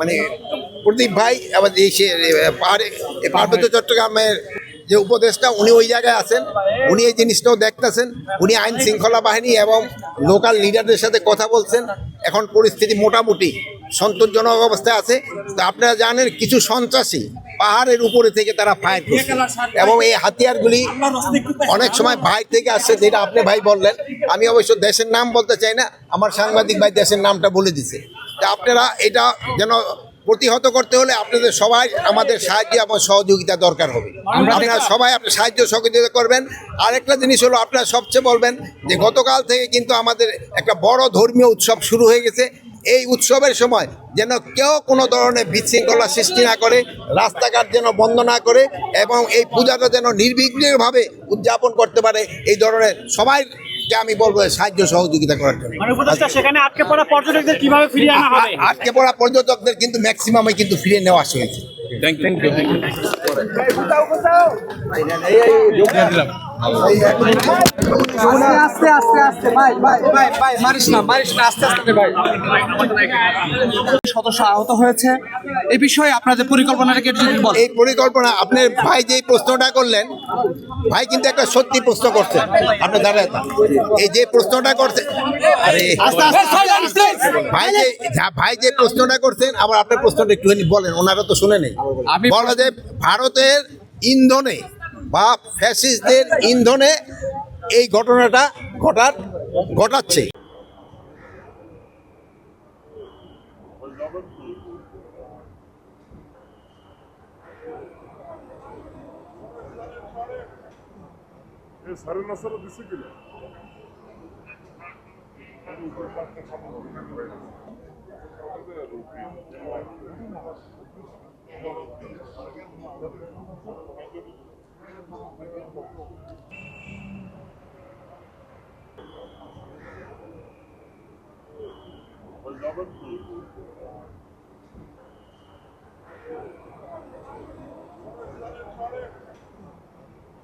মানে প্রদীপ ভাই, আবার পাহাড়ে পার্বত্য চট্টগ্রামের যে উপদেষ্টা, উনি ওই জায়গায় আছেন। উনি এই জিনিসটাও দেখতেছেন। উনি আইন শৃঙ্খলা বাহিনী এবং লোকাল লিডারদের সাথে কথা বলছেন। এখন পরিস্থিতি মোটামুটি সন্তোষজনক অবস্থায় আছে। তো আপনারা জানেন, কিছু সন্ত্রাসী পাহাড়ের উপরে থেকে তারা ফায়ার করছে। এবং এই হাতিয়ারগুলি অনেক সময় বাইরে থেকে আসছে, যেটা আপনি ভাই বললেন। আমি অবশ্য দেশের নাম বলতে চাই না, আমার সাংবাদিক ভাই দেশের নামটা বলে দিছে। আপনারা এটা যেন প্রতিহত করতে হলে আপনাদের সবাই আমাদের সাহায্য এবং সহযোগিতা দরকার হবে। আপনারা সবাই আপনার সাহায্য সহযোগিতা করবেন। আরেকটা জিনিস হলো আপনারা সবচেয়ে বলবেন যে গতকাল থেকে কিন্তু আমাদের একটা বড় ধর্মীয় উৎসব শুরু হয়ে গেছে। এই উৎসবের সময় যেন কেউ কোনো ধরনের বিশৃঙ্খলা সৃষ্টি না করে রাস্তাঘাট যেন বন্ধ না করে এবং এই পূজাটা যেন নির্বিঘ্নভাবে উদযাপন করতে পারে এই ধরনের সবাইকে আমি বলব সাহায্য সহযোগিতা করার জন্য। মানে সেখানে আটকে পড়া পর্যটকদের কীভাবে ফিরিয়ে আনা হবে? আটকে পড়া পর্যটকদের কিন্তু ম্যাক্সিমামে কিন্তু ফিরিয়ে নেওয়া হয়েছে আস্তে আস্তে আস্তে ভাই ভাই ভাই ভাই মারিস না মারিস না আস্তে আস্তে ভাই। সদস্য আহত হয়েছে। এই বিষয়ে আপনাদের পরিকল্পনাটা কি যদি বল এই পরিকল্পনা আপনার ভাই যে প্রশ্নটা করলেন ভাই কিন্তু একটা সত্যি প্রশ্ন করছেন আপনি দাঁড়ায় এই যে প্রশ্নটা করছেন আরে ভাই যে ভাই যে প্রশ্নটা করছেন আবার আপনার প্রশ্নটা একটুখানি বলেন ওনারা তো শুনে নেই। আমি- বলা যে ভারতের ইন্ধনে বা ফ্যাসিস্টদের ইন্ধনে এই ঘটনাটা ঘটার ঘটাচ্ছে। এ সাড়ে নশো দিছে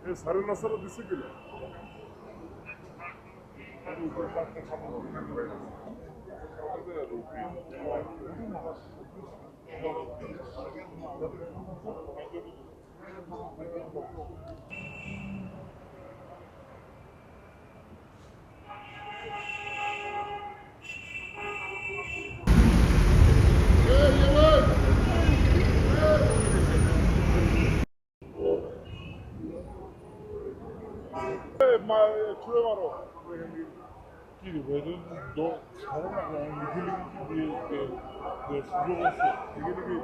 কিনা এ সাড়ে নশো দিছে কিনা এ ma şuraya var o. Böyle bir gidiyor böyle do sarılmak yani yükülük bir bir bir bir bir bir